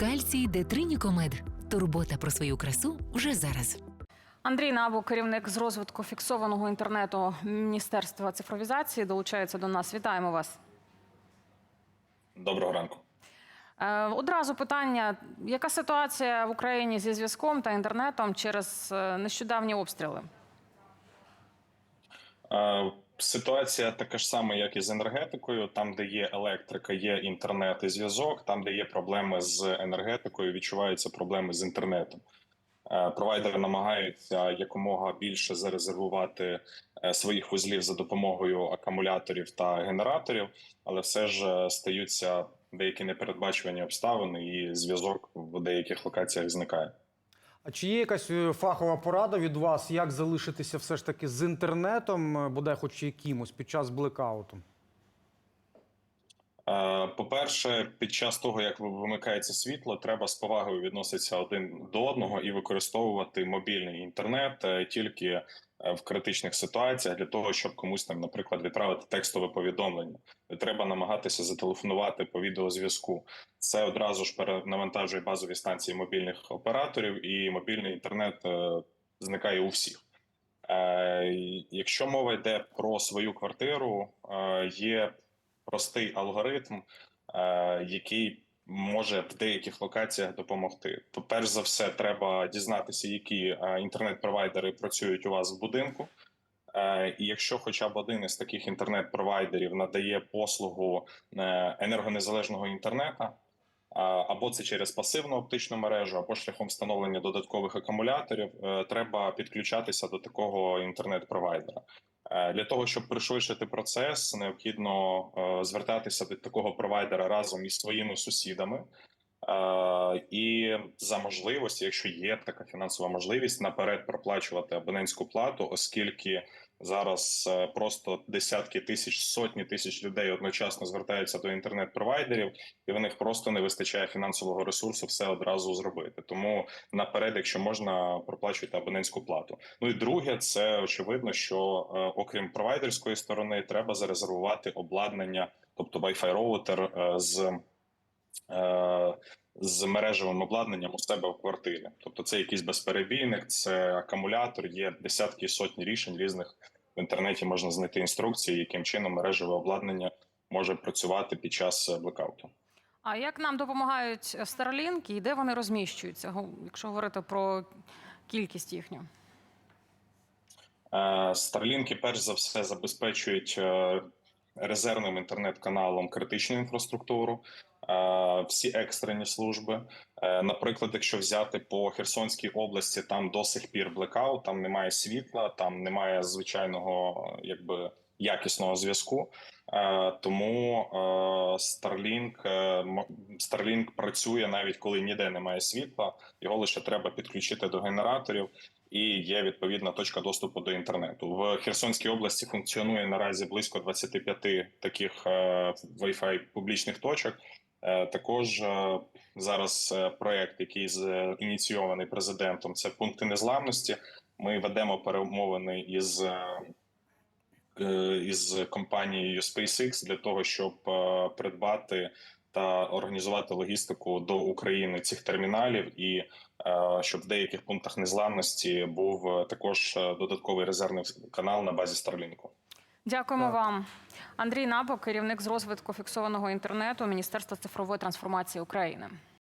Кальцій Детринікомед. Турбота про свою красу вже зараз. Андрій Набу, керівник з розвитку фіксованого інтернету Міністерства цифровізації, долучається до нас. Вітаємо вас. Доброго ранку. Е, Одразу питання: яка ситуація в Україні зі зв'язком та інтернетом через е, нещодавні обстріли? Ситуація така ж сама, як і з енергетикою. Там, де є електрика, є інтернет і зв'язок. Там, де є проблеми з енергетикою, відчуваються проблеми з інтернетом. Е, Провайдери намагаються якомога більше зарезервувати е, своїх вузлів за допомогою акумуляторів та генераторів, але все ж е, стаються деякі непередбачувані обставини, і зв'язок в деяких локаціях зникає. А чи є якась е, фахова порада від вас, як залишитися все ж таки з інтернетом, е, бодай хоч якимось під час блекауту? По-перше, під час того, як вимикається світло, треба з повагою відноситися один до одного і використовувати мобільний інтернет е, тільки е, в критичних ситуаціях для того, щоб комусь там, наприклад, відправити текстове повідомлення. Треба намагатися зателефонувати по відеозв'язку. Це одразу ж перенавантажує базові станції мобільних операторів, і мобільний інтернет е, зникає у всіх. Якщо мова йде про свою квартиру, є простий алгоритм, е, який може в деяких локаціях допомогти. То, перш за все, треба дізнатися, які е, інтернет-провайдери працюють у вас в будинку. Е, І якщо хоча б один із таких інтернет-провайдерів надає послугу енергонезалежного інтернету, або це через пасивну оптичну мережу, або шляхом встановлення додаткових акумуляторів, треба підключатися до такого інтернет-провайдера. Е, Для того щоб пришвидшити процес, необхідно е, звертатися до такого провайдера разом із своїми сусідами. Е, І за можливості, якщо є така фінансова можливість, наперед проплачувати абонентську плату, оскільки зараз е, просто десятки тисяч, сотні тисяч людей одночасно звертаються до інтернет-провайдерів, і в них просто не вистачає фінансового ресурсу все одразу зробити. Тому наперед, якщо можна, проплачуйте абонентську плату. Ну і друге, це очевидно, що е, окрім провайдерської сторони, треба зарезервувати обладнання, тобто Wi-Fi роутер е, з. З мережевим обладнанням у себе в квартирі, тобто це якийсь безперебійник, це акумулятор. Є десятки і сотні рішень різних в інтернеті. Можна знайти інструкції, яким чином мережеве обладнання може працювати під час е, блекауту. А як нам допомагають Starlink і де вони розміщуються, якщо говорити про кількість їхню? Е, Старлінки, перш за все, забезпечують е, резервним інтернет-каналом критичну інфраструктуру, е, всі екстрені служби. Е, Наприклад, якщо взяти по Херсонській області, там до сих пір блекаут, там немає світла, там немає звичайного якби якісного зв'язку. Е, Тому Starlink, Starlink працює навіть коли ніде немає світла, його лише треба підключити до генераторів і є відповідна точка доступу до інтернету. В Херсонській області функціонує наразі близько 25 таких е, Wi-Fi публічних точок. Е, Також е, зараз проект, який ініційований президентом, це пункти незламності. Ми ведемо перемовини із. Із компанією SpaceX для того, щоб придбати та організувати логістику до України цих терміналів, і е, щоб в деяких пунктах незламності був е, також е, додатковий резервний канал на базі Старлінку. Дякуємо Так. вам. Андрій Набок, керівник з розвитку фіксованого інтернету Міністерства цифрової трансформації України.